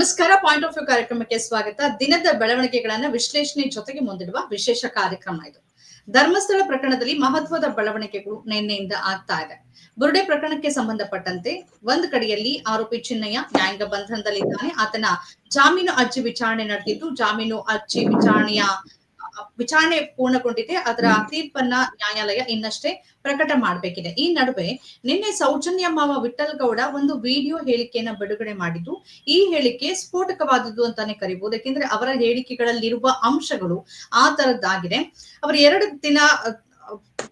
ನಮಸ್ಕಾರ point of view ಕಾರ್ಯಕ್ರಮಕ್ಕೆ ಸ್ವಾಗತ. ದಿನದ ಬೆಳವಣಿಗೆಗಳನ್ನ ವಿಶ್ಲೇಷಣೆ ಜೊತೆಗೆ ಮುಂದಿಡುವ ವಿಶೇಷ ಕಾರ್ಯಕ್ರಮ ಇದು. ಧರ್ಮಸ್ಥಳ ಪ್ರಕರಣದಲ್ಲಿ ಮಹತ್ವದ ಬೆಳವಣಿಗೆಗಳು ನಿನ್ನೆಯಿಂದ ಆಗ್ತಾ ಇದೆ. ಬುರುಡೆ ಪ್ರಕರಣಕ್ಕೆ ಸಂಬಂಧಪಟ್ಟಂತೆ ಒಂದ್ ಕಡೆಯಲ್ಲಿ ಆರೋಪಿ ಚಿನ್ನಯ್ಯ ನ್ಯಾಯಾಂಗ ಬಂಧನದಲ್ಲಿದ್ದಾನೆ. ಆತನ ಜಾಮೀನು ಅರ್ಜಿ ವಿಚಾರಣೆ ನಡೆದಿದ್ದು, ಜಾಮೀನು ಅರ್ಜಿ ವಿಚಾರಣೆಯ ವಿಚಾರಣೆ ಪೂರ್ಣಗೊಂಡಿದೆ ಅದರ ತೀರ್ಪನ್ನ ನ್ಯಾಯಾಲಯ ಇನ್ನಷ್ಟೇ ಪ್ರಕಟ ಮಾಡಬೇಕಿದೆ. ಈ ನಡುವೆ ನಿನ್ನೆ ಸೌಜನ್ಯ ಮಾವ ವಿಠಲ್ ಗೌಡ ಒಂದು ವಿಡಿಯೋ ಹೇಳಿಕೆಯನ್ನ ಬಿಡುಗಡೆ ಮಾಡಿದ್ದು ಈ ಹೇಳಿಕೆ ಸ್ಫೋಟಕವಾದದ್ದು ಅಂತಾನೆ ಕರಿಬಹುದು ಯಾಕೆಂದ್ರೆ ಅವರ ಹೇಳಿಕೆಗಳಲ್ಲಿರುವ ಅಂಶಗಳು ಆ ತರದ್ದಾಗಿದೆ. ಅವರು ಎರಡು ದಿನ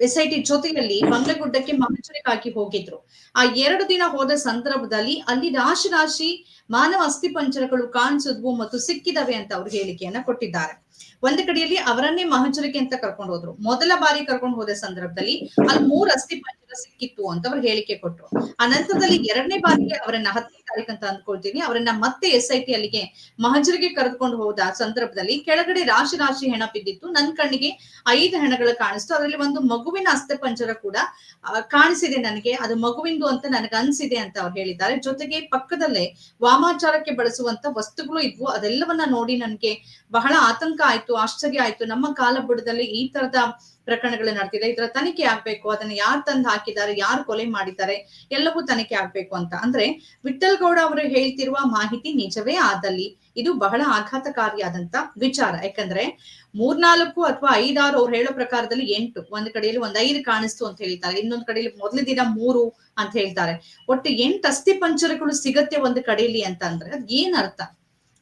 ಎಸ್ ಐ ಟಿ ಜೊತೆಯಲ್ಲಿ ಬಂಗ್ಲೆಗುಡ್ಡಕ್ಕೆ ಮಹಚರಿಗಾಗಿ ಹೋಗಿದ್ರು. ಆ ಎರಡು ದಿನ ಹೋದ ಸಂದರ್ಭದಲ್ಲಿ ಅಲ್ಲಿ ರಾಶಿ ರಾಶಿ ಮಾನವ ಅಸ್ಥಿಪಂಜರಗಳು ಕಾಣಿಸಿದ್ವು ಮತ್ತು ಸಿಕ್ಕಿದವೆ ಅಂತ ಅವರು ಹೇಳಿಕೆಯನ್ನ ಕೊಟ್ಟಿದ್ದಾರೆ. ಒಂದು ಕಡೆಯಲ್ಲಿ ಅವರನ್ನೇ ಮಹಜರಿಗೆ ಅಂತ ಕರ್ಕೊಂಡು ಹೋದ್ರು. ಮೊದಲ ಬಾರಿ ಕರ್ಕೊಂಡು ಹೋದ ಸಂದರ್ಭದಲ್ಲಿ ಅಲ್ಲಿ ಮೂರ್ ಅಸ್ಥಿ ಪಂಜರ ಸಿಕ್ಕಿತ್ತು ಅಂತ ಅವ್ರು ಹೇಳಿಕೆ ಕೊಟ್ರು. ಆ ನಂತರದಲ್ಲಿ ಎರಡನೇ ಬಾರಿಗೆ ಅವರನ್ನ ಹತ್ತನೇ ತಾರೀಕು ಅಂತ ಅಂದ್ಕೊಳ್ತೀನಿ. ಅವರನ್ನ ಮತ್ತೆ ಎಸ್ ಐ ಟಿ ಅಲ್ಲಿಗೆ ಮಹಜರಿಗೆ ಕರೆದುಕೊಂಡು ಹೋದ ಸಂದರ್ಭದಲ್ಲಿ ಕೆಳಗಡೆ ರಾಶಿ ರಾಶಿ ಹೆಣ ಬಿದ್ದಿತ್ತು. ನನ್ನ ಕಣ್ಣಿಗೆ ಐದು ಹೆಣಗಳು ಕಾಣಿಸ್ತು. ಅದರಲ್ಲಿ ಒಂದು ಮಗುವಿನ ಅಸ್ಥಿಪಂಜರ ಕೂಡ ಕಾಣಿಸಿದೆ ನನಗೆ. ಅದು ಮಗುವಿಂದು ಅಂತ ನನಗೆ ಅನ್ಸಿದೆ ಅಂತ ಅವ್ರು ಹೇಳಿದ್ದಾರೆ. ಜೊತೆಗೆ ಪಕ್ಕದಲ್ಲೇ ವಾಮಾಚಾರಕ್ಕೆ ಬಳಸುವಂತ ವಸ್ತುಗಳು ಇದ್ವು. ಅದೆಲ್ಲವನ್ನ ನೋಡಿ ನನಗೆ ಬಹಳ ಆತಂಕ ಆಯ್ತು, ಆಶ್ಚರ್ಯ ಆಯ್ತು. ನಮ್ಮ ಕಾಲಬುಡದಲ್ಲಿ ಈ ತರದ ಪ್ರಕರಣಗಳು ನಡೆದಿದೆ ಇದರ ತನಿಖೆ ಆಗ್ಬೇಕು. ಅದನ್ನ ಯಾರು ತಂದು ಹಾಕಿದ್ದಾರೆ, ಯಾರು ಕೊಲೆ ಮಾಡಿದ್ದಾರೆ, ಎಲ್ಲವೂ ತನಿಖೆ ಆಗ್ಬೇಕು ಅಂತ. ಅಂದ್ರೆ ವಿಠಲ್ ಗೌಡ ಅವರು ಹೇಳ್ತಿರುವ ಮಾಹಿತಿ ನಿಜವೇ ಆದಲ್ಲಿ ಇದು ಬಹಳ ಆಘಾತಕಾರಿಯಾದಂತ ವಿಚಾರ. ಯಾಕಂದ್ರೆ ಮೂರ್ನಾಲ್ಕು ಅಥವಾ ಐದಾರು ಅವ್ರು ಹೇಳೋ ಪ್ರಕಾರದಲ್ಲಿ ಎಂಟು, ಒಂದ್ ಕಡೆಯಲ್ಲಿ ಒಂದ್ ಐದು ಕಾಣಿಸ್ತು ಅಂತ ಹೇಳ್ತಾರೆ. ಇನ್ನೊಂದ್ ಕಡೆಯಲ್ಲಿ ಮೊದಲ ದಿನ ಮೂರು ಅಂತ ಹೇಳ್ತಾರೆ. ಒಟ್ಟು ಎಂಟು ಅಸ್ಥಿ ಪಂಚರಗಳು ಸಿಗತ್ತೆ ಒಂದು ಕಡೆಯಲ್ಲಿ ಅಂತ ಅಂದ್ರೆ ಅದ್ ಏನ್ ಅರ್ಥ?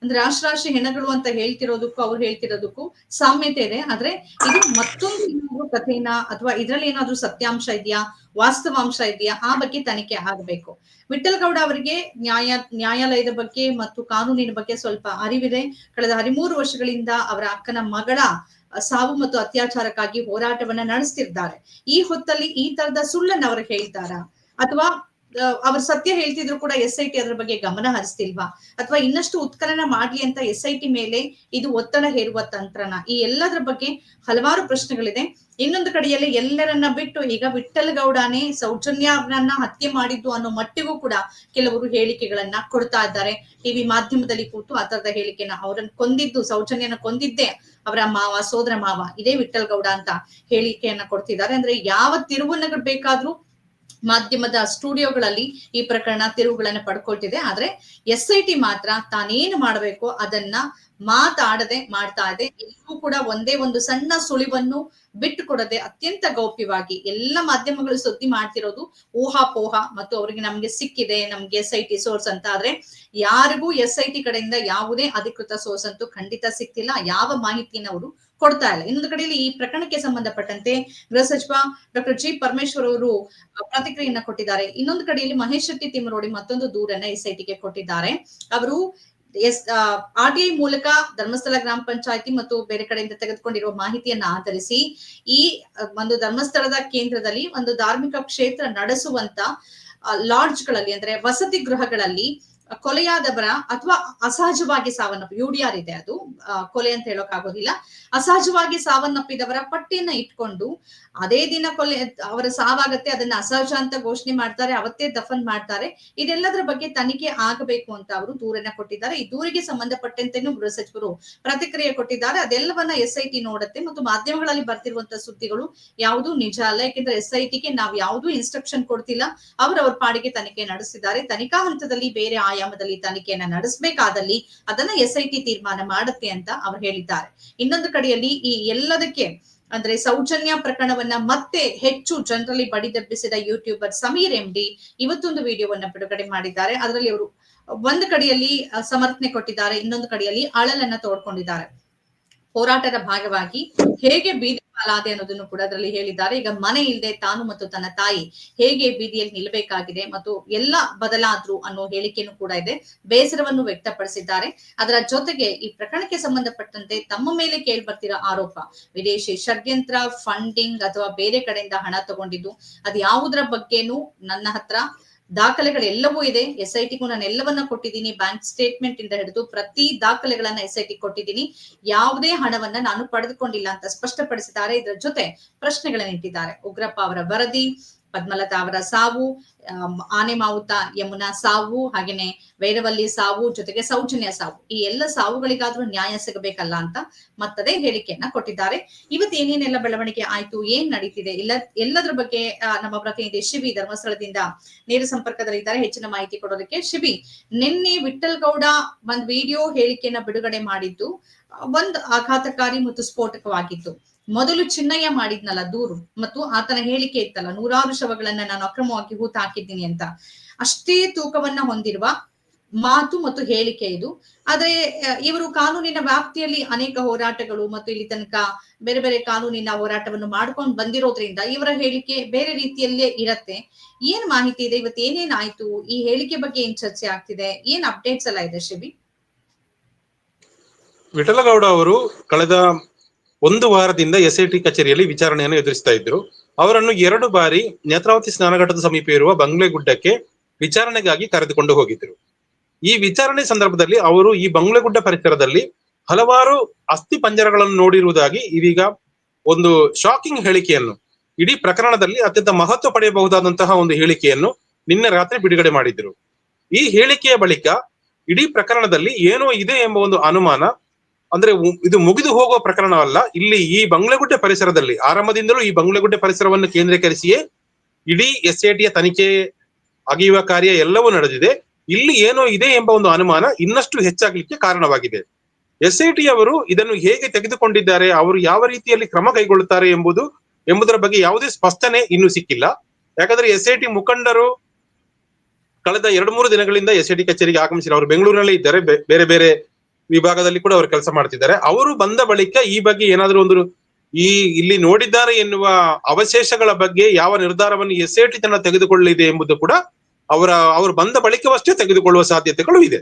ಅಂದ್ರೆ ರಾಶಿ ರಾಶಿ ಹೆಣಗಳು ಅಂತ ಹೇಳ್ತಿರೋದಕ್ಕೂ ಅವ್ರು ಹೇಳ್ತಿರೋದಕ್ಕೂ ಸಾಮ್ಯತೆ ಇದೆ. ಆದ್ರೆ ಇದು ಮತ್ತೊಂದು ಏನಾದ್ರು ಕಥೆನ ಅಥವಾ ಇದ್ರಲ್ಲಿ ಏನಾದ್ರೂ ಸತ್ಯಾಂಶ ಇದೆಯಾ, ವಾಸ್ತವಾಂಶ ಇದೆಯಾ, ಆ ಬಗ್ಗೆ ತನಿಖೆ ಆಗಬೇಕು. ವಿಠಲ್ಗೌಡ ಅವರಿಗೆ ನ್ಯಾಯ, ನ್ಯಾಯಾಲಯದ ಬಗ್ಗೆ ಮತ್ತು ಕಾನೂನಿನ ಬಗ್ಗೆ ಸ್ವಲ್ಪ ಅರಿವಿದೆ. ಕಳೆದ ಹದಿಮೂರು ವರ್ಷಗಳಿಂದ ಅವರ ಅಕ್ಕನ ಮಗಳ ಸಾವು ಮತ್ತು ಅತ್ಯಾಚಾರಕ್ಕಾಗಿ ಹೋರಾಟವನ್ನ ನಡೆಸ್ತಿದ್ದಾರೆ ಈ ಹೊತ್ತಲ್ಲಿ ಈ ತರದ ಸುಳ್ಳನ್ನ ಅವರು ಹೇಳ್ತಾರಾ? ಅಥವಾ ಅವ್ರ ಸತ್ಯ ಹೇಳ್ತಿದ್ರು ಕೂಡ ಎಸ್ ಐ ಟಿ ಅದ್ರ ಬಗ್ಗೆ ಗಮನ ಹರಿಸ್ತಿಲ್ವಾ? ಅಥವಾ ಇನ್ನಷ್ಟು ಉತ್ಖನನ ಮಾಡ್ಲಿ ಅಂತ ಎಸ್ ಐ ಟಿ ಮೇಲೆ ಇದು ಒತ್ತಡ ಹೇರುವ ತಂತ್ರನ? ಈ ಎಲ್ಲದರ ಬಗ್ಗೆ ಹಲವಾರು ಪ್ರಶ್ನೆಗಳಿದೆ. ಇನ್ನೊಂದು ಕಡೆಯಲ್ಲಿ ಎಲ್ಲರನ್ನ ಬಿಟ್ಟು ಈಗ ವಿಠಲ್ ಗೌಡನೇ ಸೌಜನ್ಯ ಅವರನ್ನ ಹತ್ಯೆ ಮಾಡಿದ್ದು ಅನ್ನೋ ಮಟ್ಟಿಗೂ ಕೂಡ ಕೆಲವರು ಹೇಳಿಕೆಗಳನ್ನ ಕೊಡ್ತಾ ಇದ್ದಾರೆ. ಟಿವಿ ಮಾಧ್ಯಮದಲ್ಲಿ ಕೂತು ಆ ತರದ ಹೇಳಿಕೆನ ಅವರನ್ನ ಕೊಂದಿದ್ದು, ಸೌಜನ್ಯನ ಕೊಂದಿದ್ದೆ ಅವರ ಮಾವ, ಸೋದರ ಮಾವ, ಇದೇ ವಿಠಲ್ ಗೌಡ ಅಂತ ಹೇಳಿಕೆಯನ್ನ ಕೊಡ್ತಿದ್ದಾರೆ. ಅಂದ್ರೆ ಯಾವ ತಿರುವನ್ನ ಬೇಕಾದ್ರೂ ಮಾಧ್ಯಮದ ಸ್ಟುಡಿಯೋಗಳಲ್ಲಿ ಈ ಪ್ರಕರಣ ತಿರುವುಗಳನ್ನ ಪಡ್ಕೊಳ್ತಿದೆ. ಆದ್ರೆ ಎಸ್ ಐ ಟಿ ಮಾತ್ರ ತಾನೇನು ಮಾಡಬೇಕು ಅದನ್ನ ಮಾತಾಡದೆ ಮಾಡ್ತಾ ಇದೆ. ಎಲ್ಲೂ ಕೂಡ ಒಂದೇ ಒಂದು ಸಣ್ಣ ಸುಳಿವನ್ನು ಬಿಟ್ಟು ಕೊಡದೆ ಅತ್ಯಂತ ಗೌಪ್ಯವಾಗಿ ಎಲ್ಲ ಮಾಧ್ಯಮಗಳು ಸುದ್ದಿ ಮಾಡ್ತಿರೋದು ಊಹಾಪೋಹ ಮತ್ತು ಅವರಿಗೆ ನಮ್ಗೆ ಸಿಕ್ಕಿದೆ, ನಮ್ಗೆ ಎಸ್ ಐ ಟಿ ಸೋರ್ಸ್ ಅಂತ. ಆದ್ರೆ ಯಾರಿಗೂ ಎಸ್ ಐ ಟಿ ಕಡೆಯಿಂದ ಯಾವುದೇ ಅಧಿಕೃತ ಸೋರ್ಸ್ ಅಂತೂ ಖಂಡಿತ ಸಿಕ್ತಿಲ್ಲ ಯಾವ ಮಾಹಿತಿಯನ್ನು ಅವರು ಕೊಡ್ತಾ ಇಲ್ಲ. ಇನ್ನೊಂದು ಕಡೆಯಲ್ಲಿ ಈ ಪ್ರಕರಣಕ್ಕೆ ಸಂಬಂಧಪಟ್ಟಂತೆ ಗೃಹ ಸಚಿವ ಡಾಕ್ಟರ್ ಜಿ ಪರಮೇಶ್ವರ್ ಅವರು ಪ್ರತಿಕ್ರಿಯೆಯನ್ನ ಕೊಟ್ಟಿದ್ದಾರೆ. ಇನ್ನೊಂದು ಕಡೆಯಲ್ಲಿ ಮಹೇಶ್ ಶೆಟ್ಟಿ ತಿಮ್ಮರೋಡಿ ಮತ್ತೊಂದು ದೂರನ್ನ ಎಸ್ ಐ ಟಿಗೆ ಕೊಟ್ಟಿದ್ದಾರೆ. ಅವರು ಎಸ್ ಆರ್ ಟಿ ಐ ಮೂಲಕ ಧರ್ಮಸ್ಥಳ ಗ್ರಾಮ ಪಂಚಾಯತಿ ಮತ್ತು ಬೇರೆ ಕಡೆಯಿಂದ ತೆಗೆದುಕೊಂಡಿರುವ ಮಾಹಿತಿಯನ್ನ ಆಧರಿಸಿ ಈ ಒಂದು ಧರ್ಮಸ್ಥಳದ ಕೇಂದ್ರದಲ್ಲಿ ಒಂದು ಧಾರ್ಮಿಕ ಕ್ಷೇತ್ರ ನಡೆಸುವಂತ ಲಾಡ್ಜ್ಗಳಲ್ಲಿ ಅಂದ್ರೆ ವಸತಿ ಗೃಹಗಳಲ್ಲಿ ಕೊಲೆಯಾದವರ ಅಥವಾ ಅಸಹಜವಾಗಿ ಸಾವನ್ನಪ್ಪ, ಯು ಡಿ ಆರ್ ಇದೆ ಅದು. ಕೊಲೆ ಅಂತ ಹೇಳೋಕ್ ಆಗೋದಿಲ್ಲ ಅಸಹಜವಾಗಿ ಸಾವನ್ನಪ್ಪಿದವರ ಪಟ್ಟಿಯನ್ನ ಇಟ್ಕೊಂಡು ಅದೇ ದಿನ ಕೊಲೆ, ಅವರ ಸಾವಾಗತ್ತೆ, ಅದನ್ನ ಅಸಹಜ ಅಂತ ಘೋಷಣೆ ಮಾಡ್ತಾರೆ, ಅವತ್ತೇ ದಫನ್ ಮಾಡ್ತಾರೆ. ಇದೆಲ್ಲದರ ಬಗ್ಗೆ ತನಿಖೆ ಆಗಬೇಕು ಅಂತ ಅವರು ದೂರನ್ನ ಕೊಟ್ಟಿದ್ದಾರೆ. ಈ ದೂರಿಗೆ ಸಂಬಂಧಪಟ್ಟಂತೆನೂ ಗೃಹ ಸಚಿವರು ಪ್ರತಿಕ್ರಿಯೆ ಕೊಟ್ಟಿದ್ದಾರೆ. ಅದೆಲ್ಲವನ್ನ ಎಸ್ ಐ ಟಿ ನೋಡುತ್ತೆ ಮತ್ತು ಮಾಧ್ಯಮಗಳಲ್ಲಿ ಬರ್ತಿರುವಂತಹ ಸುದ್ದಿಗಳು ಯಾವುದು ನಿಜ ಅಲ್ಲ. ಯಾಕೆಂದ್ರೆ ಎಸ್ ಐ ಟಿಗೆ ನಾವು ಯಾವುದೂ ಇನ್ಸ್ಟ್ರಕ್ಷನ್ ಕೊಡ್ತಿಲ್ಲ. ಅವರು ಅವ್ರ ಪಾಡಿಗೆ ತನಿಖೆ ನಡೆಸಿದ್ದಾರೆ. ತನಿಖಾ ಹಂತದಲ್ಲಿ ಬೇರೆ ಆಯಾಮದಲ್ಲಿ ತನಿಖೆಯನ್ನ ನಡೆಸಬೇಕಾದಲ್ಲಿ ಅದನ್ನ ಎಸ್ ಐ ಟಿ ತೀರ್ಮಾನ ಮಾಡುತ್ತೆ ಅಂತ ಅವರು ಹೇಳಿದ್ದಾರೆ. ಇನ್ನೊಂದು ಕಡೆಯಲ್ಲಿ ಈ ಎಲ್ಲದಕ್ಕೆ ಅಂದ್ರೆ ಸೌಜನ್ಯ ಪ್ರಕರಣವನ್ನ ಮತ್ತೆ ಹೆಚ್ಚು ಜನರಲ್ಲಿ ಬಡಿದೆಬ್ಬಿಸಿದ ಯೂಟ್ಯೂಬರ್ ಸಮೀರ್ ಎಂ ಡಿ ಇವತ್ತೊಂದು ವಿಡಿಯೋವನ್ನ ಬಿಡುಗಡೆ ಮಾಡಿದ್ದಾರೆ. ಅದರಲ್ಲಿ ಅವರು ಒಂದು ಕಡೆಯಲ್ಲಿ ಸಮರ್ಥನೆ ಕೊಟ್ಟಿದ್ದಾರೆ, ಇನ್ನೊಂದು ಕಡೆಯಲ್ಲಿ ಅಳಲನ್ನ ತೋಡ್ಕೊಂಡಿದ್ದಾರೆ. ಹೋರಾಟದ ಭಾಗವಾಗಿ ಹೇಗೆ ಬೀದಿ ಪಾಲಾದೆ ಅನ್ನೋದನ್ನು ಕೂಡ ಅದರಲ್ಲಿ ಹೇಳಿದ್ದಾರೆ. ಈಗ ಮನೆ ಇಲ್ಲದೆ ತಾನು ಮತ್ತು ತನ್ನ ತಾಯಿ ಹೇಗೆ ಬೀದಿಯಲ್ಲಿ ನಿಲ್ಬೇಕಾಗಿದೆ ಮತ್ತು ಎಲ್ಲ ಬದಲಾದ್ರು ಅನ್ನೋ ಹೇಳಿಕೆಯನ್ನು ಕೂಡ ಇದೆ. ಬೇಸರವನ್ನು ವ್ಯಕ್ತಪಡಿಸಿದ್ದಾರೆ. ಅದರ ಜೊತೆಗೆ ಈ ಪ್ರಕರಣಕ್ಕೆ ಸಂಬಂಧಪಟ್ಟಂತೆ ತಮ್ಮ ಮೇಲೆ ಕೇಳಿ ಬರ್ತಿರೋ ಆರೋಪ, ವಿದೇಶಿ ಷಡ್ಯಂತ್ರ ಫಂಡಿಂಗ್ ಅಥವಾ ಬೇರೆ ಕಡೆಯಿಂದ ಹಣ ತಗೊಂಡಿದ್ದು ಅದು ಯಾವುದರ ಬಗ್ಗೆನೂ ನನ್ನ ಹತ್ರ ದಾಖಲೆಗಳೆಲ್ಲವೂ ಇದೆ. ಎಸ್ ಐ ಟಿಗೂ ನಾನು ಎಲ್ಲವನ್ನ ಕೊಟ್ಟಿದ್ದೀನಿ. ಬ್ಯಾಂಕ್ ಸ್ಟೇಟ್ಮೆಂಟ್ ಇಂದ ಹಿಡಿದು ಪ್ರತಿ ದಾಖಲೆಗಳನ್ನ ಎಸ್ ಐ ಟಿ ಕೊಟ್ಟಿದ್ದೀನಿ. ಯಾವುದೇ ಹಣವನ್ನ ನಾನು ಪಡೆದುಕೊಂಡಿಲ್ಲ ಅಂತ ಸ್ಪಷ್ಟಪಡಿಸಿದ್ದಾರೆ. ಇದರ ಜೊತೆ ಪ್ರಶ್ನೆಗಳನ್ನ ಇಟ್ಟಿದ್ದಾರೆ ಉಗ್ರಪ್ಪ ಅವರ ವರದಿ ಪದ್ಮಲತಾ ಅವರ ಸಾವು ಆನೆ ಮಾವುತ ಯಮುನಾ ಸಾವು, ಹಾಗೇನೆ ವೈರವಲ್ಲಿ ಸಾವು, ಜೊತೆಗೆ ಸೌಜನ್ಯ ಸಾವು. ಈ ಎಲ್ಲ ಸಾವುಗಳಿಗಾದ್ರೂ ನ್ಯಾಯ ಸಿಗಬೇಕಲ್ಲ ಅಂತ ಮತ್ತದೇ ಹೇಳಿಕೆಯನ್ನ ಕೊಟ್ಟಿದ್ದಾರೆ. ಇವತ್ತು ಏನೇನೆಲ್ಲ ಬೆಳವಣಿಗೆ ಆಯ್ತು, ಏನ್ ನಡೀತಿದೆ ಎಲ್ಲ ಎಲ್ಲದ್ರ ಬಗ್ಗೆ ನಮ್ಮ ಪ್ರತಿನಿಧಿ ಶಿಬಿ ಧರ್ಮಸ್ಥಳದಿಂದ ನೇರ ಸಂಪರ್ಕದಲ್ಲಿದ್ದಾರೆ. ಹೆಚ್ಚಿನ ಮಾಹಿತಿ ಕೊಡೋದಕ್ಕೆ ಶಿಬಿ ನಿನ್ನೆ ವಿಠಲ್ ಗೌಡ ಒಂದ್ ವಿಡಿಯೋ ಹೇಳಿಕೆಯನ್ನ ಬಿಡುಗಡೆ ಮಾಡಿದ್ದು ಒಂದ್ ಆಘಾತಕಾರಿ ಮತ್ತು ಸ್ಫೋಟಕವಾಗಿತ್ತು. ಮೊದಲು ಚಿನ್ನಯ್ಯ ಮಾಡಿದ್ನಲ್ಲ ದೂರು ಮತ್ತು ಆತನ ಹೇಳಿಕೆ ಇತ್ತಲ್ಲ, ನೂರಾರು ಶವಗಳನ್ನ ನಾನು ಅಕ್ರಮವಾಗಿ ಹೂತ ಹಾಕಿದ್ದೀನಿ ಅಂತ. ಅಷ್ಟೇ ತೂಕವನ್ನ ಹೊಂದಿರುವ ಮಾತು ಮತ್ತು ಹೇಳಿಕೆ ಇದು. ಆದ್ರೆ ಇವರು ಕಾನೂನಿನ ವ್ಯಾಪ್ತಿಯಲ್ಲಿ ಅನೇಕ ಹೋರಾಟಗಳು ಮತ್ತು ಇಲ್ಲಿ ತನಕ ಬೇರೆ ಬೇರೆ ಕಾನೂನಿನ ಹೋರಾಟವನ್ನು ಮಾಡ್ಕೊಂಡು ಬಂದಿರೋದ್ರಿಂದ ಇವರ ಹೇಳಿಕೆ ಬೇರೆ ರೀತಿಯಲ್ಲೇ ಇರತ್ತೆ. ಏನ್ ಮಾಹಿತಿ ಇದೆ? ಇವತ್ತು ಏನೇನಾಯ್ತು? ಈ ಹೇಳಿಕೆ ಬಗ್ಗೆ ಏನ್ ಚರ್ಚೆ ಆಗ್ತಿದೆ? ಏನ್ ಅಪ್ಡೇಟ್ಸ್ ಎಲ್ಲ ಇದೆ, ಶಿಬಿ? ವಿಠಲಗೌಡ ಅವರು ಕಳೆದ ಒಂದು ವಾರದಿಂದ ಎಸ್ಐಟಿ ಕಚೇರಿಯಲ್ಲಿ ವಿಚಾರಣೆಯನ್ನು ಎದುರಿಸ್ತಾ ಇದ್ರು. ಅವರನ್ನು ಎರಡು ಬಾರಿ ನೇತ್ರಾವತಿ ಸ್ನಾನಘಟ್ಟದ ಸಮೀಪ ಇರುವ ಬಂಗ್ಲೆ ಗುಡ್ಡಕ್ಕೆ ವಿಚಾರಣೆಗಾಗಿ ಕರೆದುಕೊಂಡು ಹೋಗಿದ್ರು. ಈ ವಿಚಾರಣೆ ಸಂದರ್ಭದಲ್ಲಿ ಅವರು ಈ ಬಂಗ್ಲೆಗುಡ್ಡ ಪರಿಸರದಲ್ಲಿ ಹಲವಾರು ಅಸ್ಥಿ ಪಂಜರಗಳನ್ನು ನೋಡಿರುವುದಾಗಿ ಇದೀಗ ಒಂದು ಶಾಕಿಂಗ್ ಹೇಳಿಕೆಯನ್ನು, ಇಡೀ ಪ್ರಕರಣದಲ್ಲಿ ಅತ್ಯಂತ ಮಹತ್ವ ಪಡೆಯಬಹುದಾದಂತಹ ಒಂದು ಹೇಳಿಕೆಯನ್ನು ನಿನ್ನೆ ರಾತ್ರಿ ಬಿಡುಗಡೆ ಮಾಡಿದ್ರು. ಈ ಹೇಳಿಕೆಯ ಬಳಿಕ ಇಡೀ ಪ್ರಕರಣದಲ್ಲಿ ಏನೋ ಇದೆ ಎಂಬ ಒಂದು ಅನುಮಾನ ಅಂದ್ರೆ ಇದು ಮುಗಿದು ಹೋಗುವ ಪ್ರಕರಣವಲ್ಲ. ಇಲ್ಲಿ ಈ ಬಂಗ್ಲೆಗುಡ್ಡೆ ಪರಿಸರದಲ್ಲಿ, ಆರಂಭದಿಂದಲೂ ಈ ಬಂಗ್ಲೆಗುಡ್ಡೆ ಪರಿಸರವನ್ನು ಕೇಂದ್ರೀಕರಿಸಿಯೇ ಇಡೀ ಎಸ್ ಟಿಯ ತನಿಖೆ ಅಗೆಯುವ ಕಾರ್ಯ ಎಲ್ಲವೂ ನಡೆದಿದೆ. ಇಲ್ಲಿ ಏನೋ ಇದೆ ಎಂಬ ಒಂದು ಅನುಮಾನ ಇನ್ನಷ್ಟು ಹೆಚ್ಚಾಗಲಿಕ್ಕೆ ಕಾರಣವಾಗಿದೆ. ಎಸ್ ಟಿ ಅವರು ಇದನ್ನು ಹೇಗೆ ತೆಗೆದುಕೊಂಡಿದ್ದಾರೆ, ಅವರು ಯಾವ ರೀತಿಯಲ್ಲಿ ಕ್ರಮ ಕೈಗೊಳ್ಳುತ್ತಾರೆ ಎಂಬುದು, ಎಂಬುದರ ಬಗ್ಗೆ ಯಾವುದೇ ಸ್ಪಷ್ಟನೆ ಇನ್ನೂ ಸಿಕ್ಕಿಲ್ಲ. ಯಾಕಂದ್ರೆ ಎಸ್ ಟಿ ಮುಖಂಡರು ಕಳೆದ ಎರಡು ಮೂರು ದಿನಗಳಿಂದ ಎಸ್ ಟಿ ಕಚೇರಿಗೆ ಆಗಮಿಸಿಲ್ಲ. ಅವರು ಬೆಂಗಳೂರಿನಲ್ಲೇ ಇದ್ದಾರೆ. ಬೇರೆ ಬೇರೆ ವಿಭಾಗದಲ್ಲಿ ಕೂಡ ಅವರು ಕೆಲಸ ಮಾಡ್ತಿದ್ದಾರೆ. ಅವರು ಬಂದ ಬಳಿಕ ಈ ಬಗ್ಗೆ ಏನಾದರೂ ಒಂದು ಈ ಇಲ್ಲಿ ನೋಡಿದ್ದಾರೆ ಎನ್ನುವ ಅವಶೇಷಗಳ ಬಗ್ಗೆ ಯಾವ ನಿರ್ಧಾರವನ್ನು ಎಸ್ ಟಿ ತನ್ನ ತೆಗೆದುಕೊಳ್ಳಲಿದೆ ಎಂಬುದು ಕೂಡ ಅವರ, ಅವರು ಬಂದ ಬಳಿಕವಷ್ಟೇ ತೆಗೆದುಕೊಳ್ಳುವ ಸಾಧ್ಯತೆಗಳು ಇದೆ.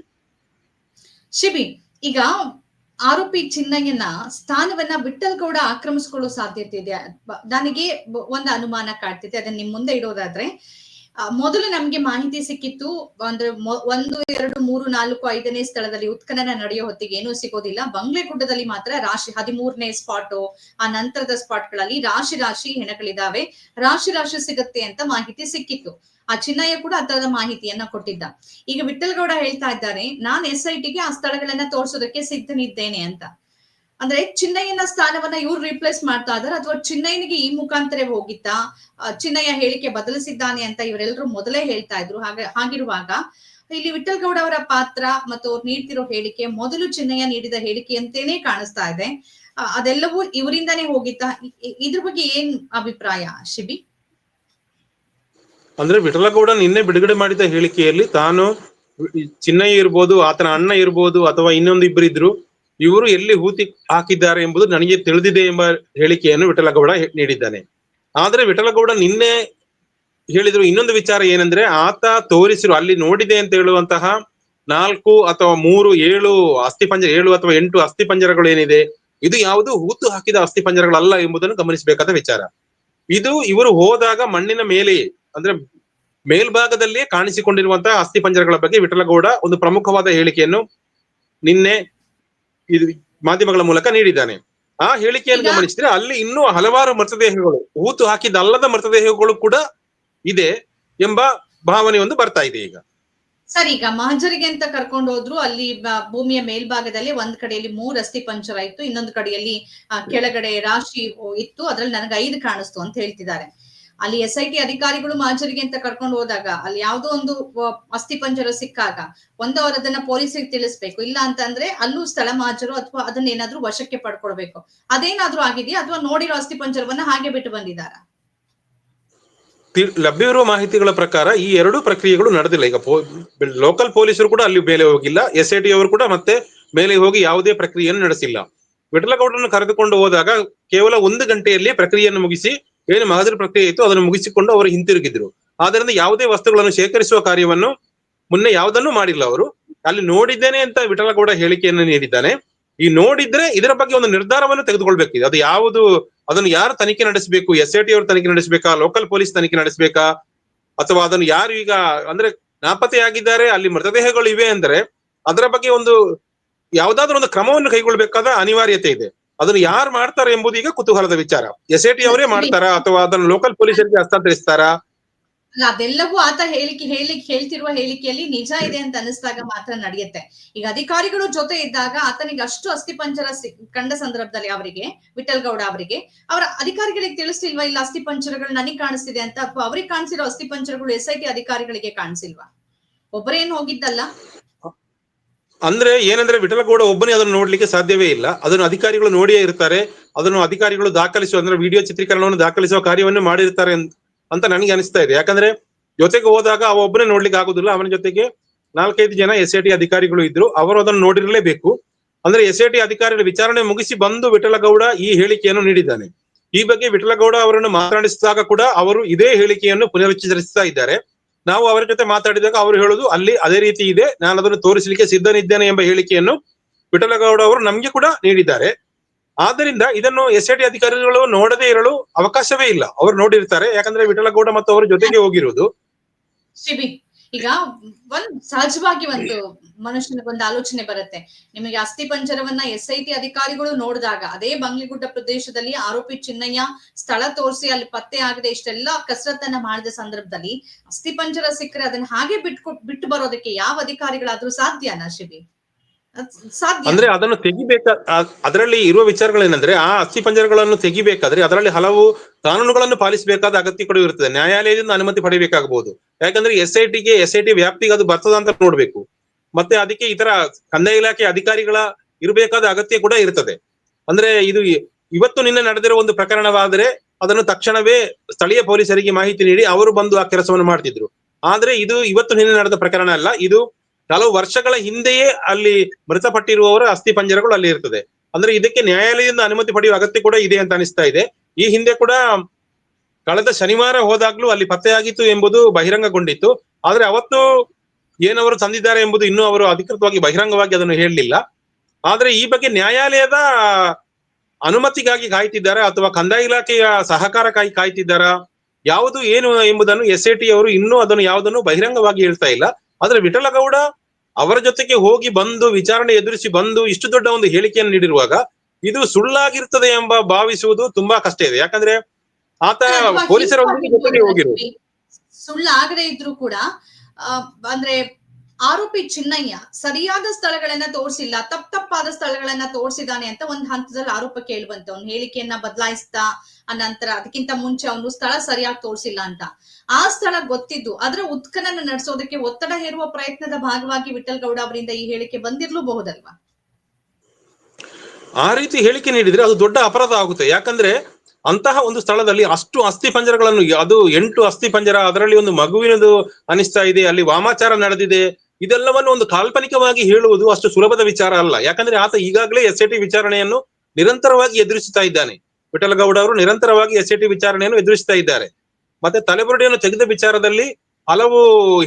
ಶಿಬಿ, ಈಗ ಆರೋಪಿ ಚಿನ್ನಯ್ಯನ ಸ್ಥಾನವನ್ನ ವಿಠಲ್ ಗೌಡ ಆಕ್ರಮಿಸಿಕೊಳ್ಳೋ ಸಾಧ್ಯತೆ ಇದೆ. ನನಗೆ ಒಂದು ಅನುಮಾನ ಕಾಡ್ತಿದೆ ಅದನ್ನ ನಿಮ್ ಮುಂದೆ ಇಡೋದಾದ್ರೆ ಮೊದಲು ನಮ್ಗೆ ಮಾಹಿತಿ ಸಿಕ್ಕಿತ್ತು, ಅಂದ್ರೆ ಒಂದು, ಎರಡು, ಮೂರು, ನಾಲ್ಕು, ಐದನೇ ಸ್ಥಳದಲ್ಲಿ ಉತ್ಖನನ ನಡೆಯೋ ಹೊತ್ತಿಗೆ ಏನೂ ಸಿಗೋದಿಲ್ಲ. ಬಂಗ್ಲೆಗುಡ್ಡದಲ್ಲಿ ಮಾತ್ರ ರಾಶಿ, ಹದಿಮೂರನೇ ಸ್ಪಾಟ್ ಆ ನಂತರದ ಸ್ಪಾಟ್ಗಳಲ್ಲಿ ರಾಶಿ ರಾಶಿ ಹೆಣಗಳಿದಾವೆ ರಾಶಿ ರಾಶಿ ಸಿಗುತ್ತೆ ಅಂತ ಮಾಹಿತಿ ಸಿಕ್ಕಿತ್ತು. ಆ ಚಿನ್ನಯ್ಯ ಕೂಡ ಆ ತರದ ಮಾಹಿತಿಯನ್ನ ಕೊಟ್ಟಿದ್ದ. ಈಗ ವಿಠಲ್ ಗೌಡ ಹೇಳ್ತಾ ಇದ್ದಾರೆ, ನಾನ್ ಎಸ್ ಐ ಟಿಗೆ ಆ ಸ್ಥಳಗಳನ್ನ ತೋರ್ಸೋದಕ್ಕೆ ಸಿದ್ಧನಿದ್ದೇನೆ ಅಂತ. ಅಂದ್ರೆ ಚಿನ್ನಯ್ಯನ ಸ್ಥಾನವನ್ನ ಇವ್ರು ರಿಪ್ಲೇಸ್ ಮಾಡ್ತಾ ಇದಾರೆ. ಅಥವಾ ಚಿನ್ನಯ್ಯನಿಗೆ ಈ ಮುಖಾಂತರ ಹೋಗಿತ್ತಾ? ಚಿನ್ನಯ್ಯ ಹೇಳಿಕೆ ಬದಲಿಸಿದ್ದಾನೆ ಅಂತ ಇವರೆಲ್ಲರೂ ಮೊದಲೇ ಹೇಳ್ತಾ ಇದ್ರು. ಹಾಗೆ, ಹಾಗಿರುವಾಗ ಇಲ್ಲಿ ವಿಠಲ್ ಗೌಡ ಅವರ ಪಾತ್ರ ಮತ್ತು ಅವ್ರು ನೀಡ್ತಿರೋ ಹೇಳಿಕೆ, ಮೊದಲು ಚಿನ್ನಯ್ಯ ನೀಡಿದ ಹೇಳಿಕೆಯಂತೇನೆ ಕಾಣಿಸ್ತಾ ಇದೆ. ಅದೆಲ್ಲವೂ ಇವರಿಂದಾನೇ ಹೋಗಿತ್ತಾ? ಇದ್ರ ಬಗ್ಗೆ ಏನ್ ಅಭಿಪ್ರಾಯ, ಶಿಬಿ? ಅಂದ್ರೆ ವಿಠಲಗೌಡ ನಿನ್ನೆ ಬಿಡುಗಡೆ ಮಾಡಿದ ಹೇಳಿಕೆಯಲ್ಲಿ ತಾನು ಚಿನ್ನಯ್ಯ ಇರ್ಬೋದು, ಆತನ ಅಣ್ಣ ಇರ್ಬೋದು ಅಥವಾ ಇನ್ನೊಂದು ಇಬ್ಬರು ಇದ್ರು ಇವರು ಎಲ್ಲಿ ಹೂತಿ ಹಾಕಿದ್ದಾರೆ ಎಂಬುದು ನನಗೆ ತಿಳಿದಿದೆ ಎಂಬ ಹೇಳಿಕೆಯನ್ನು ವಿಠಲಗೌಡ ನೀಡಿದ್ದಾನೆ. ಆದ್ರೆ ವಿಠಲಗೌಡ ನಿನ್ನೆ ಹೇಳಿದ್ರು ಇನ್ನೊಂದು ವಿಚಾರ ಏನಂದ್ರೆ ಆತ ತೋರಿಸಿರು, ಅಲ್ಲಿ ನೋಡಿದೆ ಅಂತ ಹೇಳುವಂತಹ ನಾಲ್ಕು ಅಥವಾ ಮೂರು, ಏಳು ಅಸ್ಥಿಪಂಜರ, ಏಳು ಅಥವಾ ಎಂಟು ಅಸ್ಥಿಪಂಜರಗಳು ಏನಿದೆ, ಇದು ಯಾವುದು ಹೂತು ಹಾಕಿದ ಅಸ್ಥಿಪಂಜರಗಳಲ್ಲ ಎಂಬುದನ್ನು ಗಮನಿಸಬೇಕಾದ ವಿಚಾರ. ಇದು ಇವರು ಹೋದಾಗ ಮಣ್ಣಿನ ಮೇಲೆ, ಅಂದ್ರೆ ಮೇಲ್ಭಾಗದಲ್ಲಿಯೇ ಕಾಣಿಸಿಕೊಂಡಿರುವಂತಹ ಅಸ್ಥಿಪಂಜರಗಳ ಬಗ್ಗೆ ವಿಠಲಗೌಡ ಒಂದು ಪ್ರಮುಖವಾದ ಹೇಳಿಕೆಯನ್ನು ನಿನ್ನೆ ಇದು ಮಾಧ್ಯಮಗಳ ಮೂಲಕ ನೀಡಿದ್ದಾನೆ. ಆ ಹೇಳಿಕೆಯನ್ನು ಗಮನಿಸಿದ್ರೆ ಅಲ್ಲಿ ಇನ್ನೂ ಹಲವಾರು ಮೃತದೇಹಗಳು ಹೂತು ಹಾಕಿದ ಅಲ್ಲದ ಮೃತದೇಹಗಳು ಕೂಡ ಇದೆ ಎಂಬ ಭಾವನೆ ಒಂದು ಬರ್ತಾ ಇದೆ ಈಗ. ಸರಿ ಈಗ ಮಹಜರಿಗೆ ಅಂತ ಕರ್ಕೊಂಡು ಹೋದ್ರು ಅಲ್ಲಿ ಭೂಮಿಯ ಮೇಲ್ಭಾಗದಲ್ಲಿ ಒಂದ್ ಕಡೆಯಲ್ಲಿ ಮೂರ್ ಅಸ್ಥಿ ಪಂಚರ ಇತ್ತು ಇನ್ನೊಂದು ಕಡೆಯಲ್ಲಿ ಕೆಳಗಡೆ ರಾಶಿ ಇತ್ತು ಅದ್ರಲ್ಲಿ ನನಗೆ ಐದು ಕಾಣಿಸ್ತು ಅಂತ ಹೇಳ್ತಿದ್ದಾರೆ. ಅಲ್ಲಿ ಎಸ್ ಐ ಟಿ ಅಧಿಕಾರಿಗಳು ಮಹಜರಿಗೆ ಅಂತ ಕರ್ಕೊಂಡು ಹೋದಾಗ ಅಲ್ಲಿ ಯಾವುದೋ ಒಂದು ಅಸ್ಥಿ ಪಂಜರ ಸಿಕ್ಕಾಗ ಒಂದು ಅವ್ರು ಅದನ್ನ ಪೊಲೀಸಿಗೆ ತಿಳಿಸ್ಬೇಕು. ಇಲ್ಲ ಅಂತಂದ್ರೆ ಅಲ್ಲೂ ಸ್ಥಳ ಮಹಜರು ಅಥವಾ ಅದನ್ನ ಏನಾದ್ರೂ ವಶಕ್ಕೆ ಪಡ್ಕೊಳ್ಬೇಕು. ಅದೇನಾದ್ರೂ ಆಗಿದೆಯಾ ಅಥವಾ ನೋಡಿರೋ ಅಸ್ಥಿ ಪಂಜರವನ್ನ ಹಾಗೆ ಬಿಟ್ಟು ಬಂದಿದ್ದಾರ? ತಿ- ಲಭ್ಯವಿರುವ ಮಾಹಿತಿಗಳ ಪ್ರಕಾರ ಈ ಎರಡು ಪ್ರಕ್ರಿಯೆಗಳು ನಡೆದಿಲ್ಲ. ಈಗ ಲೋಕಲ್ ಪೊಲೀಸರು ಕೂಡ ಅಲ್ಲಿ ಮೇಲೆ ಹೋಗಿಲ್ಲ. ಎಸ್ ಐ ಟಿ ಅವರು ಕೂಡ ಮತ್ತೆ ಮೇಲೆ ಹೋಗಿ ಯಾವುದೇ ಪ್ರಕ್ರಿಯೆಯನ್ನು ನಡೆಸಿಲ್ಲ. ವಿಠಲಗೌಡರನ್ನು ಕರೆದುಕೊಂಡು ಹೋದಾಗ ಕೇವಲ ಒಂದು ಗಂಟೆಯಲ್ಲಿ ಪ್ರಕ್ರಿಯೆಯನ್ನು ಮುಗಿಸಿ ಏನು ಮಹಜರ್ ಪ್ರಕ್ರಿಯೆ ಇತ್ತು, ಅದನ್ನು ಮುಗಿಸಿಕೊಂಡು ಅವರು ಹಿಂತಿರುಗಿದ್ರು. ಆದ್ದರಿಂದ ಯಾವುದೇ ವಸ್ತುಗಳನ್ನು ಶೇಖರಿಸುವ ಕಾರ್ಯವನ್ನು ಮುನ್ನೆ ಯಾವುದನ್ನು ಮಾಡಿಲ್ಲ ಅವರು. ಅಲ್ಲಿ ನೋಡಿದ್ದೇನೆ ಅಂತ ವಿಠಲಗೌಡ ಹೇಳಿಕೆಯನ್ನು ನೀಡಿದ್ದಾನೆ. ಈ ನೋಡಿದ್ರೆ ಇದರ ಬಗ್ಗೆ ಒಂದು ನಿರ್ಧಾರವನ್ನು ತೆಗೆದುಕೊಳ್ಬೇಕಿದೆ. ಅದು ಯಾವುದು, ಅದನ್ನು ಯಾರು ತನಿಖೆ ನಡೆಸಬೇಕು, ಎಸ್ ಐ ಟಿ ಅವರು ತನಿಖೆ ನಡೆಸಬೇಕಾ, ಲೋಕಲ್ ಪೊಲೀಸ್ ತನಿಖೆ ನಡೆಸಬೇಕಾ, ಅಥವಾ ಅದನ್ನು ಯಾರು ಈಗ, ಅಂದ್ರೆ ನಾಪತ್ತೆಯಾಗಿದ್ದಾರೆ, ಅಲ್ಲಿ ಮೃತದೇಹಗಳು ಇವೆ ಅಂದ್ರೆ ಅದರ ಬಗ್ಗೆ ಒಂದು ಯಾವುದಾದ್ರೂ ಒಂದು ಕ್ರಮವನ್ನು ಕೈಗೊಳ್ಳಬೇಕಾದ ಅನಿವಾರ್ಯತೆ ಇದೆ. ಅದನ್ನು ಯಾರು ಮಾಡ್ತಾರೆ ಎಂಬುದು ಈಗ ಕುತೂಹಲದ ವಿಚಾರ. ಎಸ್ ಐ ಟಿ ಅವರೇ ಮಾಡ್ತಾರಾ ಅಥವಾ ಅದನ್ನು ಲೋಕಲ್ ಪೊಲೀಸರಿಗೆ ಹಸ್ತಾಂತರಿಸ್ತಾರಾ? ಅದೆಲ್ಲವೂ ಆತ ಹೇಳಿಕೆ, ಹೇಳಿ, ಹೇಳ್ತಿರುವ ಹೇಳಿಕೆಯಲ್ಲಿ ನಿಜ ಇದೆ ಅಂತ ಅನಿಸಿದಾಗ ಮಾತ್ರ ನಡೆಯುತ್ತೆ. ಈಗ ಅಧಿಕಾರಿಗಳು ಜೊತೆ ಇದ್ದಾಗ ಆತನಿಗೆ ಅಷ್ಟು ಅಸ್ಥಿಪಂಜರ ಕಂಡ ಸಂದರ್ಭದಲ್ಲಿ ಅವರಿಗೆ ವಿಠಲ್ ಗೌಡ ಅವರಿಗೆ, ಅವರ ಅಧಿಕಾರಿಗಳಿಗೆ ತಿಳಿಸ್ತಿಲ್ವಾ, ಇಲ್ಲ ಅಸ್ಥಿಪಂಜರಗಳು ನನಗೆ ಕಾಣಿಸ್ತಿದೆ ಅಂತ? ಅಥವಾ ಅವ್ರಿಗೆ ಕಾಣಿಸಿರೋ ಅಸ್ಥಿಪಂಜರಗಳು ಎಸ್ ಐ ಟಿ ಅಧಿಕಾರಿಗಳಿಗೆ ಕಾಣಿಸಿಲ್ವಾ? ಒಬ್ಬರೇನು ಹೋಗಿದ್ದಲ್ಲ? ಅಂದ್ರೆ ಏನಂದ್ರೆ ವಿಠಲಗೌಡ ಒಬ್ಬನೇ ಅದನ್ನು ನೋಡ್ಲಿಕ್ಕೆ ಸಾಧ್ಯವೇ ಇಲ್ಲ. ಅದನ್ನು ಅಧಿಕಾರಿಗಳು ನೋಡಿಯೇ ಇರ್ತಾರೆ. ಅದನ್ನು ಅಧಿಕಾರಿಗಳು ದಾಖಲಿಸುವ, ಅಂದ್ರೆ ವಿಡಿಯೋ ಚಿತ್ರೀಕರಣವನ್ನು ದಾಖಲಿಸುವ ಕಾರ್ಯವನ್ನು ಮಾಡಿರ್ತಾರೆ ಅಂತ- ನನಗೆ ಅನಿಸ್ತಾ ಇದೆ. ಯಾಕಂದ್ರೆ ಜೊತೆಗೆ ಹೋದಾಗ ಅವ ಒಬ್ಬನೇ ನೋಡ್ಲಿಕ್ಕೆ ಆಗುದಿಲ್ಲ. ಅವನ ಜೊತೆಗೆ ನಾಲ್ಕೈದು ಜನ ಎಸ್ ಐ ಟಿ ಅಧಿಕಾರಿಗಳು ಇದ್ರು. ಅವರು ಅದನ್ನು ನೋಡಿರಲೇಬೇಕು. ಅಂದ್ರೆ ಎಸ್ ಐ ಟಿ ಅಧಿಕಾರಿಗಳ ವಿಚಾರಣೆ ಮುಗಿಸಿ ಬಂದು ವಿಠಲಗೌಡ ಈ ಹೇಳಿಕೆಯನ್ನು ನೀಡಿದ್ದಾನೆ. ಈ ಬಗ್ಗೆ ವಿಠಲಗೌಡ ಅವರನ್ನು ಮಾತನಾಡಿಸಿದಾಗ ಕೂಡ ಅವರು ಇದೇ ಹೇಳಿಕೆಯನ್ನು ಪುನರುಚ್ಚರಿಸ್ತಾ ಇದ್ದಾರೆ. ನಾವು ಅವರ ಜೊತೆ ಮಾತಾಡಿದಾಗ ಅವರು ಹೇಳುದು, ಅಲ್ಲಿ ಅದೇ ರೀತಿ ಇದೆ, ನಾನು ಅದನ್ನು ತೋರಿಸಲಿಕ್ಕೆ ಸಿದ್ಧನಿದ್ದೇನೆ ಎಂಬ ಹೇಳಿಕೆಯನ್ನು ವಿಠಲಗೌಡ ಅವರು ನಮ್ಗೆ ಕೂಡ ನೀಡಿದ್ದಾರೆ. ಆದ್ದರಿಂದ ಇದನ್ನು ಎಸ್ ಐ ಟಿ ಅಧಿಕಾರಿಗಳು ನೋಡದೇ ಇರಲು ಅವಕಾಶವೇ ಇಲ್ಲ. ಅವರು ನೋಡಿರ್ತಾರೆ, ಯಾಕಂದ್ರೆ ವಿಠಲಗೌಡ ಮತ್ತು ಅವರ ಜೊತೆಗೆ ಹೋಗಿರುವುದು ಈಗ ಒಂದ್ ಸಹಜವಾಗಿ ಒಂದು ಮನುಷ್ಯನಿಗೊಂದು ಆಲೋಚನೆ ಬರುತ್ತೆ. ನಿಮಗೆ ಅಸ್ಥಿ ಪಂಜರವನ್ನ ಎಸ್ ಐ ಟಿ ಅಧಿಕಾರಿಗಳು ನೋಡಿದಾಗ, ಅದೇ ಬಂಗ್ಲಿಗುಡ್ಡ ಪ್ರದೇಶದಲ್ಲಿ ಆರೋಪಿ ಚಿನ್ನಯ್ಯ ಸ್ಥಳ ತೋರಿಸಿ ಅಲ್ಲಿ ಪತ್ತೆ ಆಗದೆ, ಇಷ್ಟೆಲ್ಲ ಕಸರತ್ತನ್ನ ಮಾಡಿದ ಸಂದರ್ಭದಲ್ಲಿ ಅಸ್ಥಿ ಪಂಜರ ಸಿಕ್ಕರೆ ಅದನ್ನ ಹಾಗೆ ಬಿಟ್ಕೊಟ್, ಬಿಟ್ಟು ಬರೋದಕ್ಕೆ ಯಾವ ಅಧಿಕಾರಿಗಳಾದ್ರೂ ಸಾಧ್ಯನಾ ಸಾಧ್ಯ ಅಂದ್ರೆ ಅದನ್ನು ತೆಗಿಬೇಕ ಅದರಲ್ಲಿ ಇರುವ ವಿಚಾರಗಳೇನಂದ್ರೆ ಆ ಅಸ್ಥಿ ಪಂಜರಗಳನ್ನು ತೆಗಿಬೇಕಾದ್ರೆ ಅದರಲ್ಲಿ ಹಲವು ಕಾನೂನುಗಳನ್ನು ಪಾಲಿಸಬೇಕಾದ ಅಗತ್ಯ ಕೂಡ ಇರುತ್ತದೆ. ನ್ಯಾಯಾಲಯದಿಂದ ಅನುಮತಿ ಪಡೆಯಬೇಕಾಗಬಹುದು. ಯಾಕಂದ್ರೆ ಎಸ್ ಐ ಟಿಗೆ ಎಸ್ ಐ ಟಿ ವ್ಯಾಪ್ತಿಗೆ ಅದು ಬರ್ತದ ಅಂತ ನೋಡ್ಬೇಕು. ಮತ್ತೆ ಅದಕ್ಕೆ ಇತರ ಕಂದಾಯ ಇಲಾಖೆ ಅಧಿಕಾರಿಗಳ ಇರಬೇಕಾದ ಅಗತ್ಯ ಕೂಡ ಇರ್ತದೆ. ಅಂದ್ರೆ ಇದು ಇವತ್ತು ನಿನ್ನೆ ನಡೆದಿರೋ ಒಂದು ಪ್ರಕರಣವಾದರೆ ಅದನ್ನು ತಕ್ಷಣವೇ ಸ್ಥಳೀಯ ಪೊಲೀಸರಿಗೆ ಮಾಹಿತಿ ನೀಡಿ ಅವರು ಬಂದು ಆ ಕೆಲಸವನ್ನು ಮಾಡ್ತಿದ್ರು. ಆದ್ರೆ ಇದು ಇವತ್ತು ನಿನ್ನೆ ನಡೆದ ಪ್ರಕರಣ ಅಲ್ಲ. ಇದು ಹಲವು ವರ್ಷಗಳ ಹಿಂದೆಯೇ ಅಲ್ಲಿ ಮೃತಪಟ್ಟಿರುವವರ ಅಸ್ಥಿ ಪಂಜರಗಳು ಅಲ್ಲಿ ಇರ್ತದೆ. ಅಂದ್ರೆ ಇದಕ್ಕೆ ನ್ಯಾಯಾಲಯದಿಂದ ಅನುಮತಿ ಪಡೆಯುವ ಅಗತ್ಯ ಕೂಡ ಇದೆ ಅಂತ ಅನಿಸ್ತಾ ಇದೆ. ಈ ಹಿಂದೆ ಕೂಡ ಕಳೆದ ಶನಿವಾರ ಹೋದಾಗ್ಲೂ ಅಲ್ಲಿ ಪತ್ತೆಯಾಗಿತ್ತು ಎಂಬುದು ಬಹಿರಂಗಗೊಂಡಿತ್ತು. ಆದ್ರೆ ಅವತ್ತು ಏನವರು ತಂದಿದ್ದಾರೆ ಎಂಬುದು ಇನ್ನೂ ಅವರು ಅಧಿಕೃತವಾಗಿ ಬಹಿರಂಗವಾಗಿ ಅದನ್ನು ಹೇಳಲಿಲ್ಲ. ಆದ್ರೆ ಈ ಬಗ್ಗೆ ನ್ಯಾಯಾಲಯದ ಅನುಮತಿಗಾಗಿ ಕಾಯ್ತಿದ್ದಾರೆ ಅಥವಾ ಕಂದಾಯ ಇಲಾಖೆಯ ಸಹಕಾರಕ್ಕಾಗಿ ಕಾಯ್ತಿದ್ದಾರಾ? ಯಾವುದು ಏನು ಎಂಬುದನ್ನು ಎಸ್ ಎ ಟಿ ಅವರು ಇನ್ನೂ ಅದನ್ನು ಯಾವುದನ್ನು ಬಹಿರಂಗವಾಗಿ ಹೇಳ್ತಾ ಇಲ್ಲ. ಆದ್ರೆ ವಿಠಲಗೌಡ ಅವರ ಜೊತೆಗೆ ಹೋಗಿ ಬಂದು ವಿಚಾರಣೆ ಎದುರಿಸಿ ಬಂದು ಇಷ್ಟು ದೊಡ್ಡ ಒಂದು ಹೇಳಿಕೆಯನ್ನು ನೀಡಿರುವಾಗ ಇದು ಸುಳ್ಳಾಗಿರ್ತದೆ ಎಂಬ ಭಾವಿಸುವುದು ತುಂಬಾ ಕಷ್ಟ ಇದೆ. ಯಾಕಂದ್ರೆ ಆತ ಪೊಲೀಸರ ಜೊತೆಗೆ ಹೋಗಿರು ಸುಳ್ಳಾಗದೇ ಇದ್ರು ಕೂಡ ಅಂದ್ರೆ ಆರೋಪಿ ಚಿನ್ನಯ್ಯ ಸರಿಯಾದ ಸ್ಥಳಗಳನ್ನ ತೋರಿಸಿಲ್ಲ ತಪ್ಪ ತಪ್ಪಾದ ಸ್ಥಳಗಳನ್ನ ತೋರಿಸಿದಾನೆ ಅಂತ ಒಂದ್ ಹಂತದಲ್ಲಿ ಆರೋಪ ಕೇಳುವಂತ ಅವ್ನ ಹೇಳಿಕೆಯನ್ನ ಬದಲಾಯಿಸ್ತಾ ನಂತರ ಅದಕ್ಕಿಂತ ಮುಂಚೆ ಅವನು ಸ್ಥಳ ಸರಿಯಾಗಿ ತೋರಿಸಿಲ್ಲ ಅಂತ. ಆ ಸ್ಥಳ ಗೊತ್ತಿದ್ದು, ಅದರ ಉತ್ಖನನ ನಡೆಸೋದಕ್ಕೆ ಒತ್ತಡ ಹೇರುವ ಪ್ರಯತ್ನದ ಭಾಗವಾಗಿ ವಿಠಲ್ ಗೌಡ ಅವರಿಂದ ಈ ಹೇಳಿಕೆ ಬಂದಿರ್ಲೂಬಹುದಲ್ವಾ? ಆ ರೀತಿ ಹೇಳಿಕೆ ನೀಡಿದ್ರೆ ಅದು ದೊಡ್ಡ ಅಪರಾಧ ಆಗುತ್ತೆ. ಯಾಕಂದ್ರೆ ಅಂತಹ ಒಂದು ಸ್ಥಳದಲ್ಲಿ ಅಷ್ಟು ಅಸ್ಥಿ ಪಂಜರಗಳನ್ನು, ಅದು ಎಂಟು ಅಸ್ಥಿ ಪಂಜರ, ಅದರಲ್ಲಿ ಒಂದು ಮಗುವಿನದು ಅನಿಸ್ತಾ ಇದೆ, ಅಲ್ಲಿ ವಾಮಾಚಾರ ನಡೆದಿದೆ, ಇದೆಲ್ಲವನ್ನು ಒಂದು ಕಾಲ್ಪನಿಕವಾಗಿ ಹೇಳುವುದು ಅಷ್ಟು ಸುಲಭದ ವಿಚಾರ ಅಲ್ಲ. ಯಾಕಂದ್ರೆ ಆತ ಈಗಾಗಲೇ ಎಸ್ ಐ ಟಿ ವಿಚಾರಣೆಯನ್ನು ನಿರಂತರವಾಗಿ ಎದುರಿಸುತ್ತಾ ಇದ್ದಾನೆ. ವಿಠಲಗೌಡ ಅವರು ನಿರಂತರವಾಗಿ ಎಸ್ ಟಿ ವಿಚಾರಣೆಯನ್ನು ಎದುರಿಸ್ತಾ ಇದ್ದಾರೆ. ಮತ್ತೆ ತಲೆಬುರಡಿಯನ್ನು ತೆಗೆದ ವಿಚಾರದಲ್ಲಿ ಹಲವು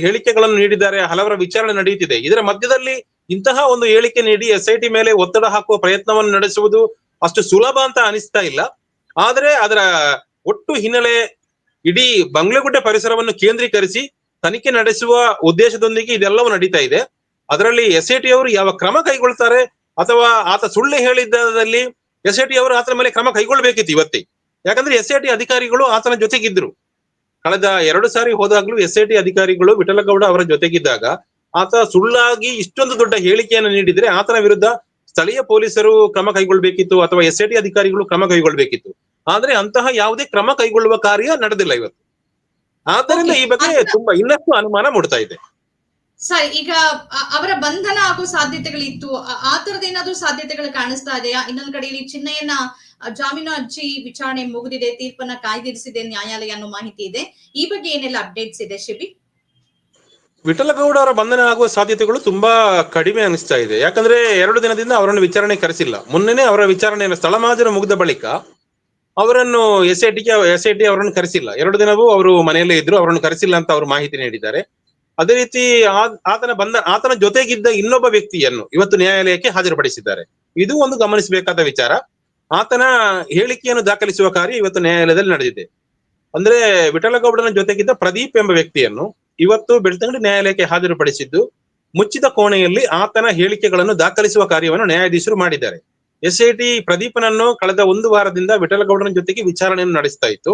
ಹೇಳಿಕೆಗಳನ್ನು ನೀಡಿದ್ದಾರೆ, ಹಲವರ ವಿಚಾರಣೆ ನಡೆಯುತ್ತಿದೆ. ಇದರ ಮಧ್ಯದಲ್ಲಿ ಇಂತಹ ಒಂದು ಹೇಳಿಕೆ ನೀಡಿ ಎಸ್ ಐ ಮೇಲೆ ಒತ್ತಡ ಹಾಕುವ ಪ್ರಯತ್ನವನ್ನು ನಡೆಸುವುದು ಅಷ್ಟು ಸುಲಭ ಅಂತ ಅನಿಸ್ತಾ ಇಲ್ಲ. ಆದರೆ ಅದರ ಒಟ್ಟು ಹಿನ್ನೆಲೆ ಇಡೀ ಬಂಗ್ಲೆಗುಡ್ಡೆ ಪರಿಸರವನ್ನು ಕೇಂದ್ರೀಕರಿಸಿ ತನಿಖೆ ನಡೆಸುವ ಉದ್ದೇಶದೊಂದಿಗೆ ಇದೆಲ್ಲವೂ ನಡೀತಾ ಇದೆ. ಅದರಲ್ಲಿ ಎಸ್ ಐ ಟಿ ಅವರು ಯಾವ ಕ್ರಮ ಕೈಗೊಳ್ತಾರೆ ಅಥವಾ ಆತ ಸುಳ್ಳು ಹೇಳಿದ್ದದಲ್ಲಿ ಎಸ್ ಐ ಟಿ ಅವರು ಆತನ ಮೇಲೆ ಕ್ರಮ ಕೈಗೊಳ್ಳಬೇಕಿತ್ತು ಇವತ್ತೇ. ಯಾಕಂದ್ರೆ ಎಸ್ ಐ ಟಿ ಅಧಿಕಾರಿಗಳು ಆತನ ಜೊತೆಗಿದ್ರು. ಕಳೆದ ಎರಡು ಸಾರಿ ಹೋದಾಗ್ಲೂ ಎಸ್ ಐ ಟಿ ಅಧಿಕಾರಿಗಳು ವಿಠಲಗೌಡ ಅವರ ಜೊತೆಗಿದ್ದಾಗ ಆತ ಸುಳ್ಳಾಗಿ ಇಷ್ಟೊಂದು ದೊಡ್ಡ ಹೇಳಿಕೆಯನ್ನು ನೀಡಿದ್ರೆ ಆತನ ವಿರುದ್ಧ ಸ್ಥಳೀಯ ಪೊಲೀಸರು ಕ್ರಮ ಕೈಗೊಳ್ಬೇಕಿತ್ತು ಅಥವಾ ಎಸ್ ಐ ಟಿ ಅಧಿಕಾರಿಗಳು ಕ್ರಮ ಕೈಗೊಳ್ಬೇಕಿತ್ತು ಆದ್ರೆ ಅಂತಹ ಯಾವುದೇ ಕ್ರಮ ಕೈಗೊಳ್ಳುವ ಕಾರ್ಯ ನಡೆದಿಲ್ಲ ಇವತ್ತು. ಆದ್ದರಿಂದ ಈ ಬಗ್ಗೆ ತುಂಬಾ ಇನ್ನಷ್ಟು ಅನುಮಾನ ಮೂಡ್ತಾ ಇದೆ. ಸರಿ ಈಗ ಅವರ ಬಂಧನ ಆಗೋ ಸಾಧ್ಯತೆಗಳಿತ್ತು. ಆ- ತರದ ಏನಾದ್ರೂ ಸಾಧ್ಯತೆಗಳು ಕಾಣಿಸ್ತಾ ಇದೆಯಾ? ಇನ್ನೊಂದ್ ಕಡೆಯಲ್ಲಿ ಚಿನ್ನಯ್ಯನ ಜಾಮೀನು ಅರ್ಜಿ ವಿಚಾರಣೆ ಮುಗಿದಿದೆ, ತೀರ್ಪನ್ನ ಕಾಯ್ದಿರಿಸಿದೆ, ನ್ಯಾಯಾಲಯ ಅನ್ನೋ ಮಾಹಿತಿ ಇದೆ. ಈ ಬಗ್ಗೆ ಏನೆಲ್ಲ ಅಪ್ಡೇಟ್ಸ್ ಇದೆ, ಶಿಬಿ? ವಿಠಲಗೌಡ ಅವರ ಬಂಧನ ಆಗುವ ಸಾಧ್ಯತೆಗಳು ತುಂಬಾ ಕಡಿಮೆ ಅನಿಸ್ತಾ ಇದೆ. ಯಾಕಂದ್ರೆ ಎರಡು ದಿನದಿಂದ ಅವರನ್ನು ವಿಚಾರಣೆ ಕರೆಸಿಲ್ಲ. ಮೊನ್ನೆನೆ ಅವರ ವಿಚಾರಣೆಯನ್ನು ಸ್ಥಳ ಮಾಜರ ಮುಗಿದ ಬಳಿಕ ಅವರನ್ನು S I T S I T ಅವರನ್ನು ಕರೆಸಿಲ್ಲ. ಎರಡು ದಿನವೂ ಅವರು ಮನೆಯಲ್ಲೇ ಇದ್ರು, ಅವರನ್ನು ಕರೆಸಿಲ್ಲ ಅಂತ ಅವರು ಮಾಹಿತಿ ನೀಡಿದ್ದಾರೆ. ಅದೇ ರೀತಿ ಆತನ ಬಂದ ಆತನ ಜೊತೆಗಿದ್ದ ಇನ್ನೊಬ್ಬ ವ್ಯಕ್ತಿಯನ್ನು ಇವತ್ತು ನ್ಯಾಯಾಲಯಕ್ಕೆ ಹಾಜರುಪಡಿಸಿದ್ದಾರೆ. ಇದು ಒಂದು ಗಮನಿಸಬೇಕಾದ ವಿಚಾರ. ಆತನ ಹೇಳಿಕೆಯನ್ನು ದಾಖಲಿಸುವ ಕಾರ್ಯ ಇವತ್ತು ನ್ಯಾಯಾಲಯದಲ್ಲಿ ನಡೆದಿದೆ. ಅಂದ್ರೆ ವಿಠಲಗೌಡನ ಜೊತೆಗಿದ್ದ ಪ್ರದೀಪ್ ಎಂಬ ವ್ಯಕ್ತಿಯನ್ನು ಇವತ್ತು ಬೆಳ್ತಂಗಡಿ ನ್ಯಾಯಾಲಯಕ್ಕೆ ಹಾಜರುಪಡಿಸಿದ್ದು, ಮುಚ್ಚಿದ ಕೋಣೆಯಲ್ಲಿ ಆತನ ಹೇಳಿಕೆಗಳನ್ನು ದಾಖಲಿಸುವ ಕಾರ್ಯವನ್ನು ನ್ಯಾಯಾಧೀಶರು ಮಾಡಿದ್ದಾರೆ. ಎಸ್ಐಟಿ ಪ್ರದೀಪನನ್ನು ಕಳೆದ ಒಂದು ವಾರದಿಂದ ವಿಠಲಗೌಡನ ಜೊತೆಗೆ ವಿಚಾರಣೆಯನ್ನು ನಡೆಸ್ತಾ ಇತ್ತು.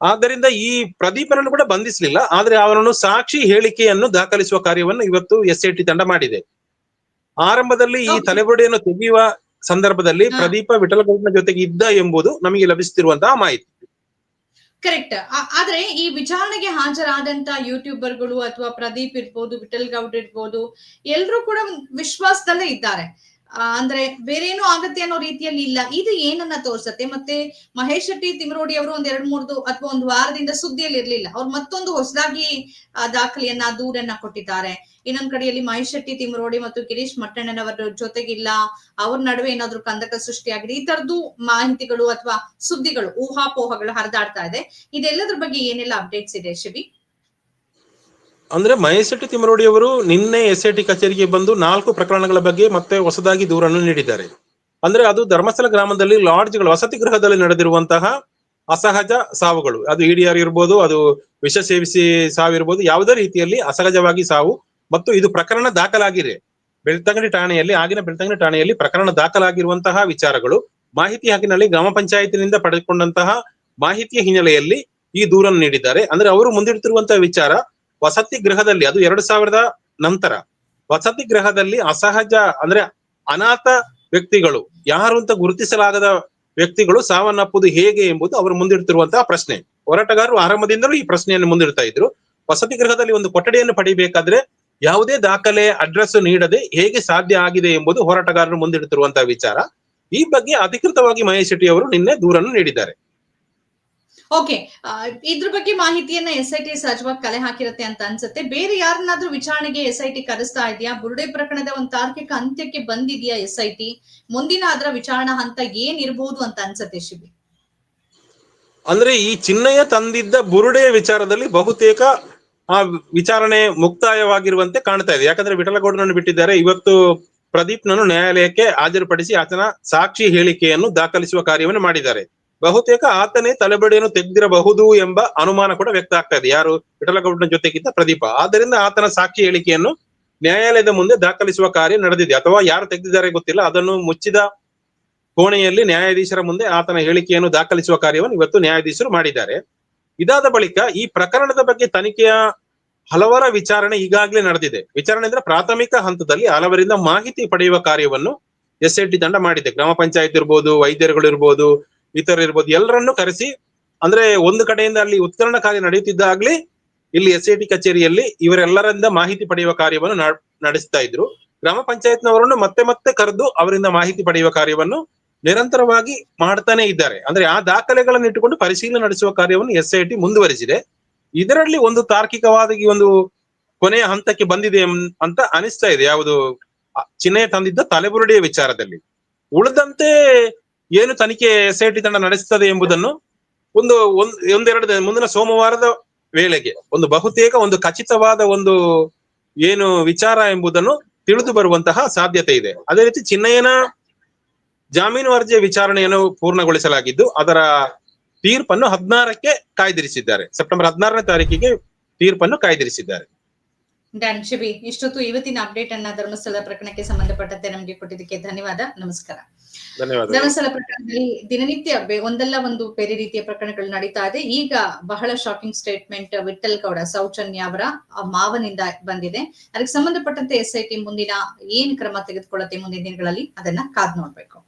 ಆದ್ದರಿಂದ ಈ ಪ್ರದೀಪನನ್ನು ಕೂಡ ಬಂಧಿಸಲಿಲ್ಲ ಆದ್ರೆ ಅವನನ್ನು ಸಾಕ್ಷಿ ಹೇಳಿಕೆಯನ್ನು ದಾಖಲಿಸುವ ಕಾರ್ಯವನ್ನು ಇವತ್ತು ಎಸ್ ಐ ಟಿ ತಂಡ ಮಾಡಿದೆ. ಆರಂಭದಲ್ಲಿ ಈ ತಲೆಬುಡೆಯನ್ನು ತಲೆಬುರುಡೆಯನ್ನು ತೆಗೆಯುವ ಸಂದರ್ಭದಲ್ಲಿ. ಪ್ರದೀಪ ವಿಠಲಗೌಡನ ಜೊತೆಗೆ ಇದ್ದ ಎಂಬುದು ನಮಗೆ ಲಭಿಸುತ್ತಿರುವಂತಹ ಮಾಹಿತಿ. ಕರೆಕ್ಟ್. ಆದ್ರೆ ಈ ವಿಚಾರಣೆಗೆ ಹಾಜರಾದಂತ ಯೂಟ್ಯೂಬರ್ಗಳು ಅಥವಾ ಪ್ರದೀಪ್ ಇರ್ಬೋದು ವಿಠಲ್ ಗೌಡ್ ಇರ್ಬೋದು ಎಲ್ರೂ ಕೂಡ ವಿಶ್ವಾಸದಲ್ಲೇ ಇದ್ದಾರೆ. ಅಂದ್ರೆ ಬೇರೇನು ಆಗತ್ತೆ ಅನ್ನೋ ರೀತಿಯಲ್ಲಿ ಇಲ್ಲ. ಇದು ಏನನ್ನ ತೋರ್ಸತ್ತೆ? ಮತ್ತೆ ಮಹೇಶ್ ಶೆಟ್ಟಿ, ತಿಮರೋಡಿ ಅವರು ಒಂದ್ ಎರಡ್ ಮೂರ್ದು ಅಥವಾ ಒಂದು ವಾರದಿಂದ ಸುದ್ದಿಯಲ್ಲಿ ಇರ್ಲಿಲ್ಲ. ಅವ್ರು ಮತ್ತೊಂದು ಹೊಸದಾಗಿ ದಾಖಲೆಯನ್ನ, ದೂರನ್ನ ಕೊಟ್ಟಿದ್ದಾರೆ. ಇನ್ನೊಂದ್ ಕಡೆಯಲ್ಲಿ ಮಹೇಶ್ ಶೆಟ್ಟಿ, ತಿಮರೋಡಿ ಮತ್ತು ಗಿರೀಶ್ ಮಟ್ಟಣ್ಣನವರ ಜೊತೆಗಿಲ್ಲ. ಅವ್ರ ನಡುವೆ ಏನಾದ್ರು ಕಂದಕ ಸೃಷ್ಟಿಯಾಗಿದೆ? ಈ ತರದ್ದು ಮಾಹಿತಿಗಳು ಅಥವಾ ಸುದ್ದಿಗಳು, ಊಹಾಪೋಹಗಳು ಹರಿದಾಡ್ತಾ ಇದೆ. ಇದೆಲ್ಲದ್ರ ಬಗ್ಗೆ ಏನೆಲ್ಲ ಅಪ್ಡೇಟ್ಸ್ ಇದೆ ಶಿವಿ ಅಂದ್ರೆ ಮಹೇಶ್ ಶೆಟ್ಟಿ ಅವರು ನಿನ್ನೆ ಎಸ್ ಐ ಟಿ ಕಚೇರಿಗೆ ಬಂದು ನಾಲ್ಕು ಪ್ರಕರಣಗಳ ಬಗ್ಗೆ ಮತ್ತೆ ಹೊಸದಾಗಿ ದೂರನ್ನು ನೀಡಿದ್ದಾರೆ. ಅಂದ್ರೆ ಅದು ಧರ್ಮಸ್ಥಳ ಗ್ರಾಮದಲ್ಲಿ ಲಾಡ್ಜ್ಗಳು, ವಸತಿ ಗೃಹದಲ್ಲಿ ನಡೆದಿರುವಂತಹ ಅಸಹಜ ಸಾವುಗಳು. ಅದು ಇಡಿಆರ್ ಇರ್ಬೋದು, ಅದು ವಿಷ ಸೇವಿಸಿ ಸಾವಿರ್ಬೋದು ಯಾವುದೇ ರೀತಿಯಲ್ಲಿ ಅಸಹಜವಾಗಿ ಸಾವು. ಮತ್ತು ಇದು ಪ್ರಕರಣ ದಾಖಲಾಗಿದೆ. ಬೆಳ್ತಂಗಡಿ ಠಾಣೆಯಲ್ಲಿ, ಆಗಿನ ಬೆಳ್ತಂಗಡಿ ಠಾಣೆಯಲ್ಲಿ ಪ್ರಕರಣ ದಾಖಲಾಗಿರುವಂತಹ ವಿಚಾರಗಳು. ಮಾಹಿತಿ ಹಕ್ಕಿನಲ್ಲಿ ಗ್ರಾಮ ಪಂಚಾಯತಿನಿಂದ ಪಡೆದುಕೊಂಡಂತಹ ಮಾಹಿತಿಯ ಹಿನ್ನೆಲೆಯಲ್ಲಿ ಈ ದೂರನ್ನು ನೀಡಿದ್ದಾರೆ. ಅಂದ್ರೆ ಅವರು ಮುಂದಿಡ್ತಿರುವಂತಹ ವಿಚಾರ ವಸತಿ ಗೃಹದಲ್ಲಿ ಅದು ಎರಡು ಸಾವಿರದ ನಂತರ. ವಸತಿ ಗೃಹದಲ್ಲಿ ಅಸಹಜ ಅಂದ್ರೆ ಅನಾಥ ವ್ಯಕ್ತಿಗಳು ಯಾರು ಅಂತ ಗುರುತಿಸಲಾಗದ ವ್ಯಕ್ತಿಗಳು ಸಾವನ್ನಪ್ಪುದು ಹೇಗೆ ಎಂಬುದು ಅವರು ಮುಂದಿಡ್ತಿರುವಂತಹ ಪ್ರಶ್ನೆ. ಹೋರಾಟಗಾರರು ಆರಂಭದಿಂದಲೂ ಈ ಪ್ರಶ್ನೆಯನ್ನು ಮುಂದಿಡ್ತಾ ಇದ್ರು. ವಸತಿ ಗೃಹದಲ್ಲಿ ಒಂದು ಕೊಠಡಿಯನ್ನು ಪಡಿಬೇಕಾದ್ರೆ ಯಾವುದೇ ದಾಖಲೆ, ಅಡ್ರೆಸ್ ನೀಡದೆ ಹೇಗೆ ಸಾಧ್ಯ ಆಗಿದೆ ಎಂಬುದು ಹೋರಾಟಗಾರರು ಮುಂದಿಡುತ್ತಿರುವಂತಹ ವಿಚಾರ. ಈ ಬಗ್ಗೆ ಅಧಿಕೃತವಾಗಿ ಮಹೇಶ್ ಶೆಟ್ಟಿ ಅವರು ನಿನ್ನೆ ದೂರನ್ನು ನೀಡಿದ್ದಾರೆ. ಓಕೆ ಇದ್ರ ಬಗ್ಗೆ ಮಾಹಿತಿಯನ್ನ ಎಸ್ ಐ ಟಿ ಸಹಜವಾಗಿ ಕಲೆ ಹಾಕಿರತ್ತೆ ಅಂತ ಅನ್ಸುತ್ತೆ. ಬೇರೆ ಯಾರನ್ನಾದ್ರೂ ವಿಚಾರಣೆಗೆ ಎಸ್ ಐ ಟಿ ಕರೆಸ್ತಾ ಇದೆಯಾ? ಬುರುಡೆ ಪ್ರಕರಣದ ಒಂದು ತಾರ್ಕಿಕ ಅಂತ್ಯಕ್ಕೆ ಬಂದಿದೆಯಾ ಎಸ್ ಐ ಟಿ ಮುಂದಿನ ಅದರ ವಿಚಾರಣಾ ಹಂತ ಏನ್ ಇರಬಹುದು ಅಂತ ಅನ್ಸುತ್ತೆ ಶಿವಿ ಅಂದ್ರೆ ಈ ಚಿನ್ನಯ ತಂದಿದ್ದ ಬುರುಡೆಯ ವಿಚಾರದಲ್ಲಿ ಬಹುತೇಕ ಆ ವಿಚಾರಣೆ ಮುಕ್ತಾಯವಾಗಿರುವಂತೆ ಕಾಣ್ತಾ ಇದೆ. ಯಾಕಂದ್ರೆ ವಿಠಲಗೌಡನನ್ನು ಬಿಟ್ಟಿದ್ದಾರೆ. ಇವತ್ತು ಪ್ರದೀಪ್ನನ್ನು ನ್ಯಾಯಾಲಯಕ್ಕೆ ಹಾಜರುಪಡಿಸಿ ಆತನ ಸಾಕ್ಷಿ ಹೇಳಿಕೆಯನ್ನು ದಾಖಲಿಸುವ ಕಾರ್ಯವನ್ನು ಮಾಡಿದ್ದಾರೆ. ಬಹುತೇಕ ಆತನೇ ತಲೆಬಡಿಯನ್ನು ತೆಗೆದಿರಬಹುದು ಎಂಬ ಅನುಮಾನ ಕೂಡ ವ್ಯಕ್ತ ಆಗ್ತಾ ಇದೆ. ಯಾರು? ವಿಠಲಗೌಡನ ಜೊತೆಗಿದ್ದ ಪ್ರದೀಪ. ಆದ್ದರಿಂದ ಆತನ ಸಾಕ್ಷಿ ಹೇಳಿಕೆಯನ್ನು ನ್ಯಾಯಾಲಯದ ಮುಂದೆ ದಾಖಲಿಸುವ ಕಾರ್ಯ ನಡೆದಿದೆ. ಅಥವಾ ಯಾರು ತೆಗೆದಿದ್ದಾರೆ ಗೊತ್ತಿಲ್ಲ. ಅದನ್ನು ಮುಚ್ಚಿದ ಕೋಣೆಯಲ್ಲಿ ನ್ಯಾಯಾಧೀಶರ ಮುಂದೆ ಆತನ ಹೇಳಿಕೆಯನ್ನು ದಾಖಲಿಸುವ ಕಾರ್ಯವನ್ನು ಇವತ್ತು ನ್ಯಾಯಾಧೀಶರು ಮಾಡಿದ್ದಾರೆ. ಇದಾದ ಬಳಿಕ ಈ ಪ್ರಕರಣದ ಬಗ್ಗೆ ತನಿಖೆಯ ಹಲವರ ವಿಚಾರಣೆ ಈಗಾಗಲೇ ನಡೆದಿದೆ. ವಿಚಾರಣೆ ಅಂದ್ರೆ ಪ್ರಾಥಮಿಕ ಹಂತದಲ್ಲಿ ಹಲವರಿಂದ ಮಾಹಿತಿ ಪಡೆಯುವ ಕಾರ್ಯವನ್ನು ಎಸ್ ಐ ಟಿ ತಂಡ ಮಾಡಿದೆ. ಗ್ರಾಮ ಪಂಚಾಯತ್ ಇರ್ಬೋದು ವೈದ್ಯರುಗಳು ಇರ್ಬೋದು ಇತರ ಇರ್ಬೋದು ಎಲ್ಲರನ್ನು ಕರೆಸಿ, ಅಂದ್ರೆ ಒಂದು ಕಡೆಯಿಂದ ಅಲ್ಲಿ ಉತ್ಕರಣ ಕಾರ್ಯ ನಡೆಯುತ್ತಿದ್ದಾಗ್ಲಿ ಇಲ್ಲಿ ಎಸ್ ಐ ಕಚೇರಿಯಲ್ಲಿ ಇವರೆಲ್ಲರಿಂದ ಮಾಹಿತಿ ಪಡೆಯುವ ಕಾರ್ಯವನ್ನು ನಡ್- ನಡೆಸ್ತಾ ಇದ್ರು. ಗ್ರಾಮ ಪಂಚಾಯತ್ನವರನ್ನು ಮತ್ತೆ ಮತ್ತೆ ಕರೆದು ಅವರಿಂದ ಮಾಹಿತಿ ಪಡೆಯುವ ಕಾರ್ಯವನ್ನು ನಿರಂತರವಾಗಿ ಮಾಡ್ತಾನೆ ಇದ್ದಾರೆ. ಅಂದ್ರೆ ಆ ದಾಖಲೆಗಳನ್ನು ಇಟ್ಟುಕೊಂಡು ಪರಿಶೀಲನೆ ನಡೆಸುವ ಕಾರ್ಯವನ್ನು ಎಸ್ ಐ ಟಿ ಮುಂದುವರಿಸಿದೆ. ಇದರಲ್ಲಿ ಒಂದು ತಾರ್ಕಿಕವಾದ ಒಂದು ಕೊನೆಯ ಹಂತಕ್ಕೆ ಬಂದಿದೆ ಅಂತ ಅನಿಸ್ತಾ ಇದೆ. ಯಾವುದು ಚಿಹ್ನೆ ತಂದಿದ್ದ ತಲೆಬುರುಡೆಯ ವಿಚಾರದಲ್ಲಿ. ಉಳಿದಂತೆ ಏನು ತನಿಖೆ ಎಸ್ ಐ ಟಿ ತಂಡ ನಡೆಸುತ್ತದೆ ಎಂಬುದನ್ನು ಒಂದು ಒಂದೆರಡು ಮುಂದಿನ ಸೋಮವಾರದ ವೇಳೆಗೆ ಒಂದು ಬಹುತೇಕ ಒಂದು ಖಚಿತವಾದ ಒಂದು ಏನು ವಿಚಾರ ಎಂಬುದನ್ನು ತಿಳಿದು ಬರುವಂತಹ ಸಾಧ್ಯತೆ ಇದೆ. ಅದೇ ರೀತಿ ಚಿನ್ನಯ್ಯನ ಜಾಮೀನು ಅರ್ಜಿಯ ವಿಚಾರಣೆಯನ್ನು ಪೂರ್ಣಗೊಳಿಸಲಾಗಿದ್ದು ಅದರ ತೀರ್ಪನ್ನು ಹದಿನಾರಕ್ಕೆ ಕಾಯ್ದಿರಿಸಿದ್ದಾರೆ. ಸೆಪ್ಟೆಂಬರ್ ಹದಿನಾರನೇ ತಾರೀಕಿಗೆ ತೀರ್ಪನ್ನು ಕಾಯ್ದಿರಿಸಿದ್ದಾರೆ. ಇಷ್ಟೊತ್ತು ಇವತ್ತಿನ ಅಪ್ಡೇಟ್ ಅನ್ನ ಧರ್ಮಸ್ಥಳ ಪ್ರಕರಣಕ್ಕೆ ಸಂಬಂಧಪಟ್ಟಂತೆ ನಮಗೆ ಕೊಟ್ಟಿದ್ದಕ್ಕೆ ಧನ್ಯವಾದ. ನಮಸ್ಕಾರ. ಧರ್ಮಸ್ಥಳ ಪ್ರಕರಣದಲ್ಲಿ ದಿನನಿತ್ಯ ಒಂದಲ್ಲ ಒಂದು ಬೇರೆ ರೀತಿಯ ಪ್ರಕರಣಗಳು ನಡೀತಾ ಇದೆ. ಈಗ ಬಹಳ ಶಾಕಿಂಗ್ ಸ್ಟೇಟ್ಮೆಂಟ್ ವಿಠಲ್ ಗೌಡ, ಸೌಜನ್ಯ ಅವರ ಮಾವನಿಂದ ಬಂದಿದೆ. ಅದಕ್ಕೆ ಸಂಬಂಧಪಟ್ಟಂತೆ ಎಸ್ ಐ ಟಿ ಮುಂದಿನ ಏನ್ ಕ್ರಮ ತೆಗೆದುಕೊಳ್ಳುತ್ತೆ ಮುಂದಿನ ದಿನಗಳಲ್ಲಿ, ಅದನ್ನ ಕಾದ್ ನೋಡ್ಬೇಕು.